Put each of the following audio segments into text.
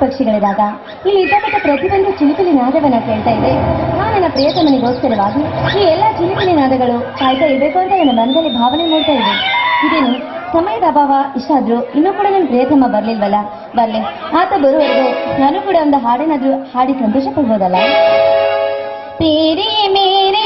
ಪಕ್ಷಿಗಳಿದಾಗ ಇಲ್ಲಿ ಇದ್ದಪಟ್ಟ ಪ್ರತಿಯೊಂದು ಚಿಲಿಪಿಲಿ ನಾದವನ್ನ ಕೇಳ್ತಾ ಇದೆ ನಾನು ನನ್ನ ಪ್ರಿಯತಮನಿಗೋಸ್ಕರವಾಗಿ ಈ ಎಲ್ಲ ಚಿಲಿಪಿಲಿ ನಾದಗಳು ಕಾಯ್ತಾ ಇರಬೇಕು ಅಂತ ನನ್ನ ಮನದಲ್ಲಿ ಭಾವನೆ ಮೂಡ್ತಾ ಇದೆ. ಇದೇನು? ಸಮಯದ ಅಭಾವ ಇಷ್ಟ ಆದ್ರೂ ಇನ್ನೂ ಕೂಡ ನನ್ನ ಪ್ರಿಯತಮ ಬರ್ಲಿಲ್ವಲ್ಲ? ಬರ್ಲಿ. ಆತ ಬರುವವರೆಗೂ ನಾನು ಕೂಡ ಒಂದು ಹಾಡೇನಾದ್ರೂ ಹಾಡಿ ಸಂತೋಷ ಪಡ್ಬೋದಲ್ಲ? ಮೇರೆ ಮೇರೆ.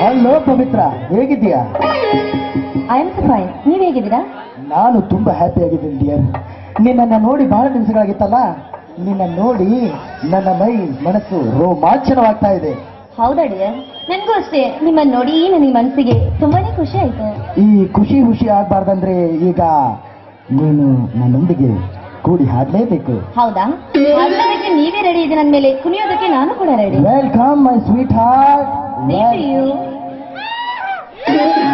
ಹಲೋ ಪವಿತ್ರ ಹೇಗಿದ್ದೀಯಾ? ಐ ಆಮ್ ಫೈನ್ ನೀವ್ ಹೇಗಿದ್ದೀರಾ? ನಾನು ತುಂಬಾ ಹ್ಯಾಪಿ ಆಗಿದ್ದೀನಿ ಡಿಯರ್ ನಿನ್ನನ್ನು ನೋಡಿ ಬಹಳ ದಿವಸಗಳಾಗಿತ್ತಲ್ಲ ನಿನ್ನ ನೋಡಿ ನನ್ನ ಮೈ ಮನಸ್ಸು ರೋಮಾಂಚನವಾಗ್ತಾ ಇದೆ. ಹೌದಾ ಡಿಯರ್ ನನಗೂ ಅಷ್ಟೇ. ನಿಮ್ಮನ್ನ ನೋಡಿ ನನ್ನ ಮನಸ್ಸಿಗೆ ತುಂಬಾನೇ ಖುಷಿ ಆಯ್ತು. ಈ ಖುಷಿ ಖುಷಿ ಆಗ್ಬಾರ್ದಂದ್ರೆ ಈಗ ನೀನು ನನ್ನೊಂದಿಗೆ ಕೂಡಿ ಹಾಡಲೇಬೇಕು. ಹೌದಾ? ನೀವೇ ರೆಡಿ ಇದೆ ನನ್ನ ಮೇಲೆ. ಕುಣಿಯೋದಕ್ಕೆ ನಾನು ಕೂಡ ready welcome my sweet heart you ದಯವಿಟ್ಟು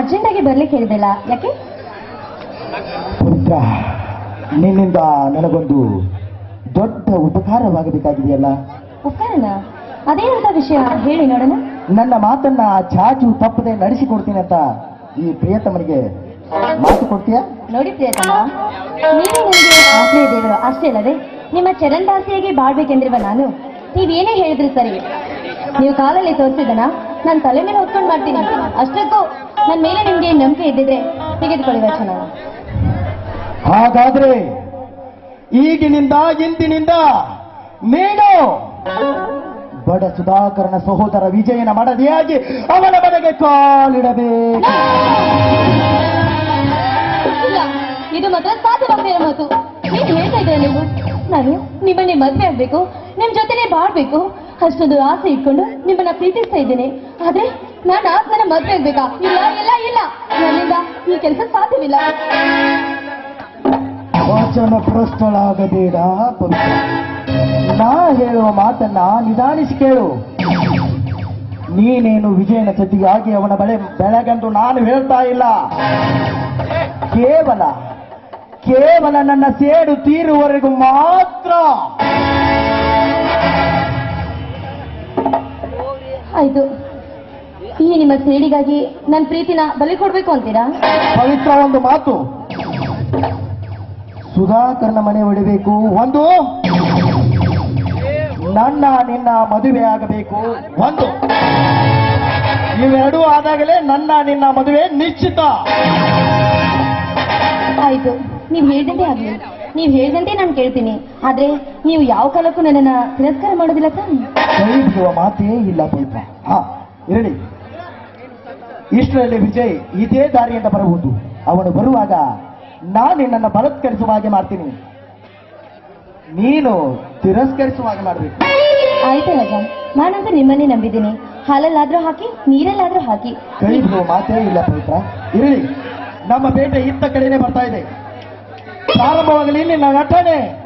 ಅರ್ಜೆಂಟಾಗಿ ಬರ್ಲಿಕ್ಕೆ ಹೇಳಿದೆಲ್ಲ ಯಾಕೆ? ಪವಿತ್ರ ನಿನ್ನಿಂದ ನನಗೊಂದು ದೊಡ್ಡ ಉಪಕಾರವಾಗಬೇಕಾಗಿದೆಯಲ್ಲ? ಉಪಕಾರನ? ಅದೇನಂತ ವಿಷಯ? ಹೇಳಿ ನೋಡೋಣ. ನನ್ನ ಮಾತನ್ನ ಚಾಚು ತಪ್ಪದೆ ನಡೆಸಿಕೊಡ್ತೀನಿ ಅಂತ ಈ ಪ್ರಿಯತಮನಿಗೆ ಮಾತು ಕೊಡ್ತೀಯಾ? ನೋಡಿ ಪ್ರಿಯತಮ ನನಗೆ ಆಶ್ರಯ ದೇವರು ಅಷ್ಟೇ ಅಲ್ಲದೆ ನಿಮ್ಮ ಚರಣದಾಸಿಯಾಗಿ ಬಾಳ್ಬೇಕೆಂದಿರುವ ನಾನು ನೀವೇನೇ ಹೇಳಿದ್ರು ಸರಿ. ನೀವು ಕಾಲಲ್ಲಿ ತೋರಿಸಿದನ ನಾನು ತಲೆ ಮೇಲೆ ಹೊತ್ಕೊಂಡು ಮಾಡ್ತೀನಿ. ಅಷ್ಟಕ್ಕೂ ನನ್ನ ಮೇಲೆ ನಿಮ್ಗೆ ನಂಬಿಕೆ ಇದ್ದಿದ್ರೆ ತೆಗೆದುಕೊಳ್ಳಿ ವಚನ ಹಾಗಾದ್ರೆ ಈಗಿನಿಂದ ಇಂದಿನಿಂದ ನೀನು ಬಡ ಸುಧಾಕರನ ಸಹೋದರ ವಿಜಯನ ಮಡದಿಯಾಗಿ ಅವನ ಮನೆಗೆ ಕಾಲಿಡಬೇಕು. ಇಲ್ಲ ಇದು ಮಾತ್ರ ಸಾಧ್ಯವಾಗದೇ ಇರೋ ಮಾತು. ಹೇಳ್ತಾ ಇದ್ದೀರಾ ನೀವು? ನಾನು ನಿಮ್ಮನ್ನೇ ಮದುವೆ ಆಗ್ಬೇಕು ನಿಮ್ ಜೊತೆನೆ ಬಾಳ್ಬೇಕು. ಅಷ್ಟೊಂದು ಆಸೆ ಇಟ್ಕೊಂಡು ನಿಮ್ಮನ್ನ ಪ್ರೀತಿಸ್ತಾ ಇದ್ದೇನೆ. ಆದ್ರೆ ನಾನು ಆತ್ಮನ ಮದುವೆ ಆಗ್ಬೇಕಾ? ಇಲ್ಲ ಇಲ್ಲ ಇಲ್ಲ. ನನ್ನಿಂದ ಈ ಕೆಲಸ ಸಾಧ್ಯವಿಲ್ಲ. ವಚನ ಪ್ರಸ್ತಳಾಗಬೇಡ ನಾ ಹೇಳುವ ಮಾತನ್ನ ನಿಧಾನಿಸಿ ಕೇಳು. ನೀನೇನು ವಿಜಯನ ಜೊತೆಗಾಗಿ ಅವನ ಬಳೆ ಬೆಳಗಂದು ನಾನು ಹೇಳ್ತಾ ಇಲ್ಲ. ಕೇವಲ ಕೇವಲ ನನ್ನ ಸೇಡು ತೀರುವವರೆಗೂ ಮಾತ್ರ. ಆಯ್ತು. ಈ ನಿಮ್ಮ ಸೇಡಿಗಾಗಿ ನನ್ನ ಪ್ರೀತಿನ ಬಲಿ ಕೊಡ್ಬೇಕು ಅಂತೀರಾ? ಪವಿತ್ರ ಒಂದು ಮಾತು. ಸುಧಾಕರ್ನ ಮನೆ ಒಡಿಬೇಕು. ಒಂದು. ನನ್ನ ನಿನ್ನ ಮದುವೆ ಆಗಬೇಕು. ಒಂದು. ಇವೆರಡೂ ಆದಾಗಲೇ ನನ್ನ ನಿನ್ನ ಮದುವೆ ನಿಶ್ಚಿತ. ಆಯ್ತು. ನೀವ್ ಹೇಳಿದಂತೆ ಆಗಲಿ. ನೀವ್ ಹೇಳಿದಂತೆ ನಾನು ಕೇಳ್ತೀನಿ. ಆದ್ರೆ ನೀವು ಯಾವ ಕಾಲಕ್ಕೂ ನನ್ನನ್ನ ತಿರಸ್ಕಾರ ಮಾಡೋದಿಲ್ಲ ತಾನೆ? ಬಿಡುವ ಮಾತೇ ಇಲ್ಲ ಪವಿತ್ರ. ಹಾ ಇರಲಿ. ಇಷ್ಟರಲ್ಲಿ ವಿಜಯ್ ಇದೇ ದಾರಿಯಿಂದ ಬರಬಹುದು. ಅವನು ಬರುವಾಗ ನಾನು ನಿನ್ನನ್ನು ಬಲತ್ಕರಿಸುವ ಹಾಗೆ ಮಾಡ್ತೀನಿ. ನೀನು ತಿರಸ್ಕರಿಸುವ ಹಾಗೆ ಮಾಡಬೇಕು. ಆಯ್ತು ರಾಜ. ನಾನಂತೂ ನಿಮ್ಮನ್ನೇ ನಂಬಿದ್ದೀನಿ. ಹಾಲಲ್ಲಾದ್ರೂ ಹಾಕಿ ನೀರಲ್ಲಾದ್ರೂ ಹಾಕಿ. ಕೈ ಬಿಡುವ ಮಾತೇ ಇಲ್ಲ ಪವಿತ್ರ. ಇರಲಿ. ನಮ್ಮ ಬೇಟೆ ಇತ್ತ ಕಡೆನೆ ಬರ್ತಾ ಇದೆ. ಪ್ರಾರಂಭವಾಗಲಿ ನಿನ್ನ ನಟನೆ